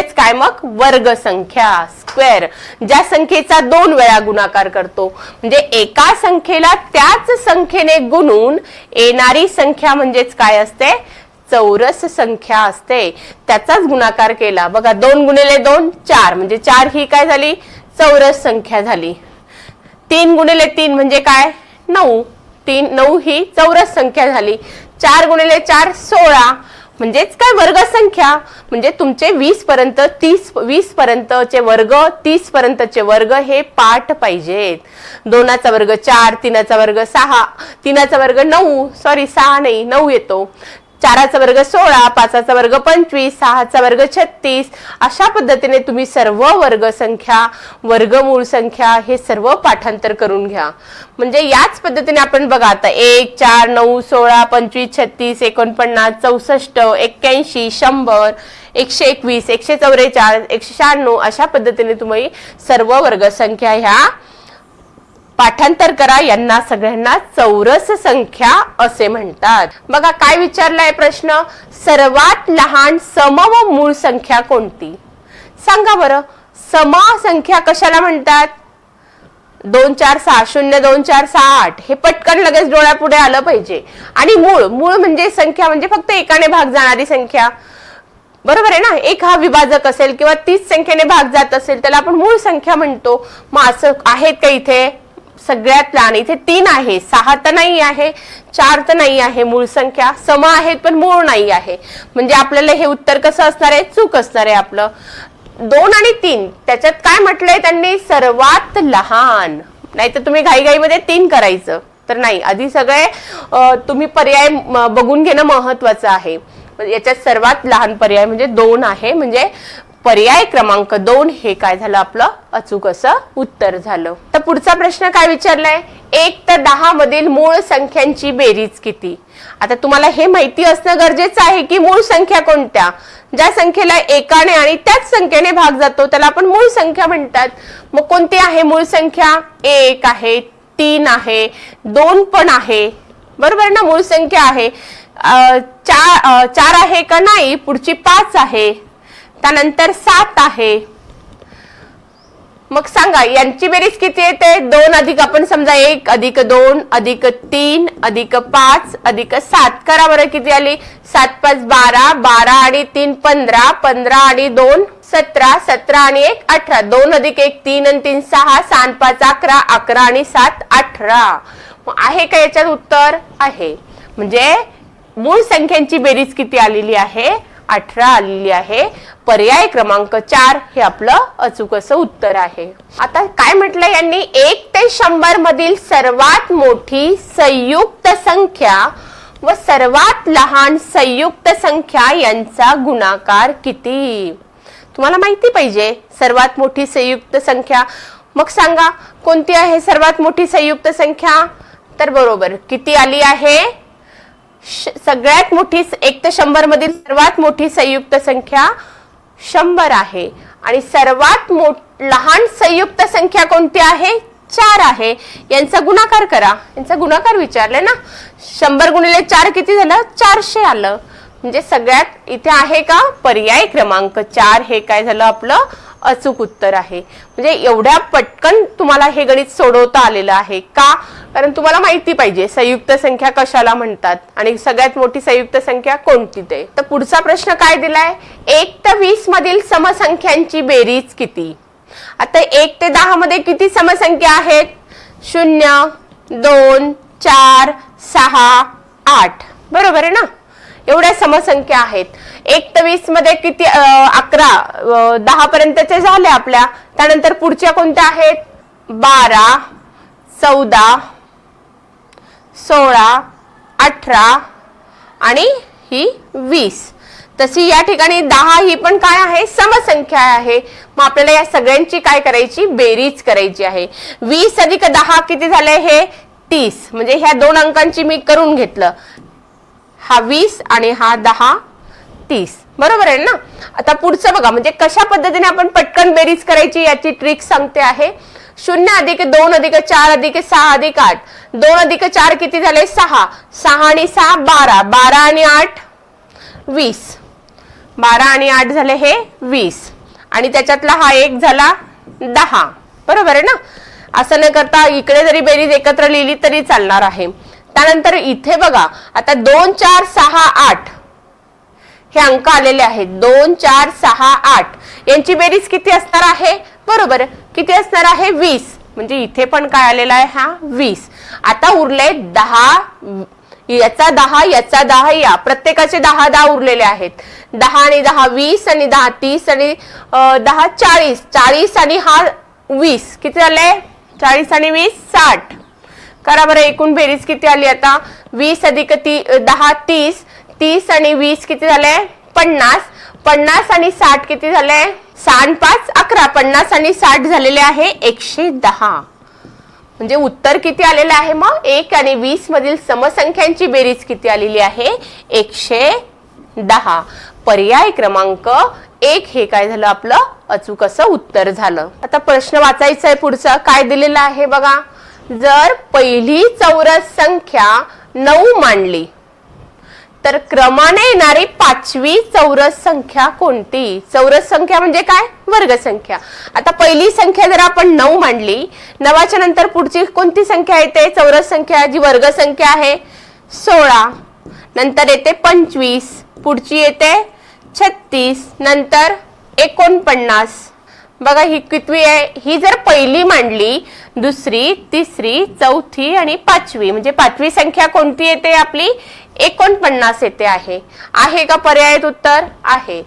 म्हणजेच काय? मग वर्ग संख्या स्क्वेअर ज्या संख्येचा दोन वेळा गुणाकार करतो. म्हणजे एका संख्येला त्याच संख्येने गुणून येणारी संख्या म्हणजेच काय असते? चौरस संख्या असते. त्याचाच गुणाकार केला. बघा दोन गुणिले दोन चार. म्हणजे चार ही काय झाली? चौरस संख्या झाली. तीन गुणिले तीन म्हणजे काय? नऊ. तीन नऊ ही चौरस संख्या झाली. चार गुणिले चार सोळा. म्हणजेच काय वर्ग संख्या म्हणजे तुमचे वीस पर्यंत तीस वीस पर्यंतचे वर्ग तीस पर्यंतचे वर्ग हे पाठ पाहिजेत. दोनाचा वर्ग चार तीनाचा वर्ग सहा तीनाचा वर्ग नऊ सॉरी सहा नाही नऊ येतो. चाराचा वर्ग सोळा पाचाचा वर्ग पंचवीस सहाचा वर्ग छत्तीस अशा पद्धतीने तुम्ही सर्व वर्ग संख्या वर्गमूळ संख्या हे सर्व पाठांतर करून घ्या. म्हणजे याच पद्धतीने आपण बघा आता एक चार नऊ सोळा पंचवीस छत्तीस एकोणपन्नास चौसष्ट एक्क्याऐंशी शंभर एकशे एकवीस एकशे चौवेचाळीस एकशे शहाण्णव अशा पद्धतीने तुम्ही सर्व वर्गसंख्या ह्या पाठांतर करा यांना सगळ्यांना चौरस संख्या असे म्हणतात. बघा काय विचारलाय प्रश्न? सर्वात लहान सम व मूळ संख्या कोणती? सांगा बरं. समा संख्या कशाला म्हणतात? दोन चार सहा शून्य दोन चार सहा आठ. हे पटकन लगेच डोळ्यापुढे आलं पाहिजे. आणि मूळ मूळ म्हणजे संख्या म्हणजे फक्त एकाने भाग जाणारी संख्या. बरोबर आहे ना? एक हा विभाजक असेल किंवा तीस संख्येने भाग जात असेल त्याला आपण मूळ संख्या म्हणतो. मग असं आहेत का इथे? सगळ्यात लहान. इथे तीन आहे. सहा तर नाही आहे चार तर नाही आहे मूळ संख्या. सम आहेत पण मूळ नाही आहे. म्हणजे आपल्याला हे उत्तर कसं असणार आहे? चूक असणार आहे आपलं. दोन आणि तीन. त्याच्यात काय म्हटलंय त्यांनी? सर्वात लहान. नाही तर तुम्ही घाईघाईमध्ये तीन करायचं. तर नाही. आधी सगळे तुम्ही पर्याय बघून घेणं महत्वाचं आहे. म्हणजे याच्यात सर्वात लहान पर्याय म्हणजे दोन आहे. म्हणजे पर्याय क्रमांक दोन हे काय झालं आपलं? अचूक असं उत्तर झालं. तर पुढचा प्रश्न काय विचारलाय? एक तर दहा मधील मूळ संख्यांची बेरीज किती? आता तुम्हाला हे माहिती असणं गरजेचं आहे की मूळ संख्या कोणत्या? ज्या संख्येला एकाने आणि त्याच संख्येने भाग जातो त्याला आपण मूळ संख्या म्हणतात. मग कोणती आहे मूळ संख्या? एक आहे तीन आहे दोन पण आहे. बरोबर ना? मूळ संख्या आहे. चार चार आहे का नाही? पुढची पाच आहे. त्यानंतर सात आहे. मग सांगा यांची बेरीज किती येते? दोन अधिक आपण समजा एक अधिक दोन अधिक तीन अधिक पाच अधिक सात. करा बरं किती आली? सात पाच बारा बारा आणि तीन पंधरा पंधरा आणि दोन सतरा सतरा आणि एक अठरा. दोन अधिक एक तीन आणि तीन सहा सहा पाच अकरा अकरा आणि सात अठरा. मग आहे का याच्यात उत्तर? आहे. म्हणजे मूळ संख्यांची बेरीज किती आलेली आहे? अठरा आलेली आहे. पर्याय क्रमांक चार हे आपलं अचूक असं उत्तर आहे. आता काय म्हटलं यांनी? एक ते शंभर मधील सर्वात मोठी संयुक्त संख्या व सर्वात लहान संयुक्त संख्या यांचा गुणाकार किती? तुम्हाला माहिती पाहिजे सर्वात मोठी संयुक्त संख्या. मग सांगा कोणती आहे सर्वात मोठी संयुक्त संख्या? तर बरोबर किती आली आहे? श- सगळ्यात मोठी एक ते शंभर मधील सर्वात मोठी संयुक्त संख्या शंभर आहे. आणि सर्वात मोठ लहान संयुक्त संख्या कोणती आहे? चार आहे. यांचा गुणाकार करा. यांचा गुणाकार विचारले ना? शंभर गुणिले चार किती झालं? चारशे आलं. म्हणजे सगळ्यात इथे आहे का? पर्याय क्रमांक चार. हे काय झालं आपलं? अचूक उत्तर आहे. म्हणजे एवढ्या पटकन तुम्हाला हे गणित सोडवता आलेलं आहे का? कारण तुम्हाला माहिती पाहिजे संयुक्त संख्या कशाला म्हणतात आणि सगळ्यात मोठी संयुक्त संख्या कोणती ते. तर पुढचा प्रश्न काय दिलाय? एक ते वीस मधील समसंख्यांची बेरीज किती? आता एक ते दहा मध्ये किती समसंख्या आहेत? शून्य दोन चार सहा आठ. बरोबर आहे ना? एवढ्या समसंख्या आहेत. एक ते वीसमध्ये किती अकरा दहा पर्यंतचे झाले आपल्या. त्यानंतर पुढच्या कोणत्या आहेत? बारा चौदा सोळा अठरा आणि ही वीस. तशी या ठिकाणी दहा ही पण काय आहे? समसंख्या आहे. मग आपल्याला या सगळ्यांची काय करायची? बेरीज करायची आहे. वीस अधिक दहा किती झाले? हे तीस. म्हणजे ह्या दोन अंकांची मी करून घेतलं. हा वीस आणि हा दहा तीस. बरोबर आहे ना? आता पुढचं बघा. म्हणजे कशा पद्धतीने आपण पटकन बेरीज करायची याची ट्रिक सांगते आहे. शून्य अधिक दोन अधिक चार अधिक सहा अधिक आठ. दोन अधिक चार किती झाले? सहा. सहा आणि सहा बारा. बारा आणि आठ वीस. बारा आणि आठ झाले हे वीस. आणि त्याच्यातला हा एक झाला दहा. बरोबर आहे ना? असं न करता इकडे जरी बेरीज एकत्र लिहिली तरी चालणार आहे. त्यानंतर इथे बघा आता दोन चार सहा आठ. हे अंक आलेले आहेत. दोन चार सहा आठ. यांची बेरीज किती असणार आहे? बरोबर. किती असणार आहे? वीस. म्हणजे इथे पण काय आलेला आहे? हा वीस. आता उरले दहा याचा दहा याचा दहा या प्रत्येकाचे दहा दहा उरलेले आहेत. दहा आणि दहा वीस आणि दहा तीस आणि दहा चाळीस. चाळीस आणि हा वीस. किती झाले चाळीस आणि वीस साठ. करा बरं एकूण बेरीज किती आली आता? वीस अधिक ती दहा तीस. तीस आणि वीस किती झाले? पन्नास. पन्नास आणि साठ किती झाले? साठ पाच अकरा. पन्नास आणि साठ झालेले आहे एकशे दहा. म्हणजे उत्तर किती आलेलं आहे मग? एक आणि वीस मधील समसंख्यांची बेरीज किती आलेली आहे? एकशे दहा. पर्याय क्रमांक एक. हे काय झालं आपलं? अचूक असं उत्तर झालं. आता प्रश्न वाचायचा आहे पुढचा. काय दिलेलं आहे बघा? जर पहिली चौरस संख्या नऊ मांडली तर क्रमाने येणारी पाचवी चौरस संख्या कोणती? चौरस संख्या म्हणजे काय? वर्ग संख्या. आता पहिली संख्या जर आपण नऊ मांडली नवाच्या नंतर पुढची कोणती संख्या येते? चौरस संख्या जी वर्ग संख्या आहे सोळा. नंतर येते पंचवीस. पुढची येते छत्तीस. नंतर एकोणपन्नास. बघा ही कितवी आहे? ही जर पहिली मांडली दुसरी तिसरी चौथी आणि पाचवी म्हणजे पाचवी संख्या कोणती येते आपली? एकोणपन्नास येते आहे. आहे का पर्यायात उत्तर? आहे.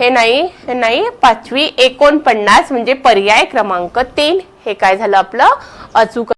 हे नाही हे नाही. पाचवी एकोणपन्नास म्हणजे पर्याय क्रमांक तीन. हे काय झालं आपलं? अचूक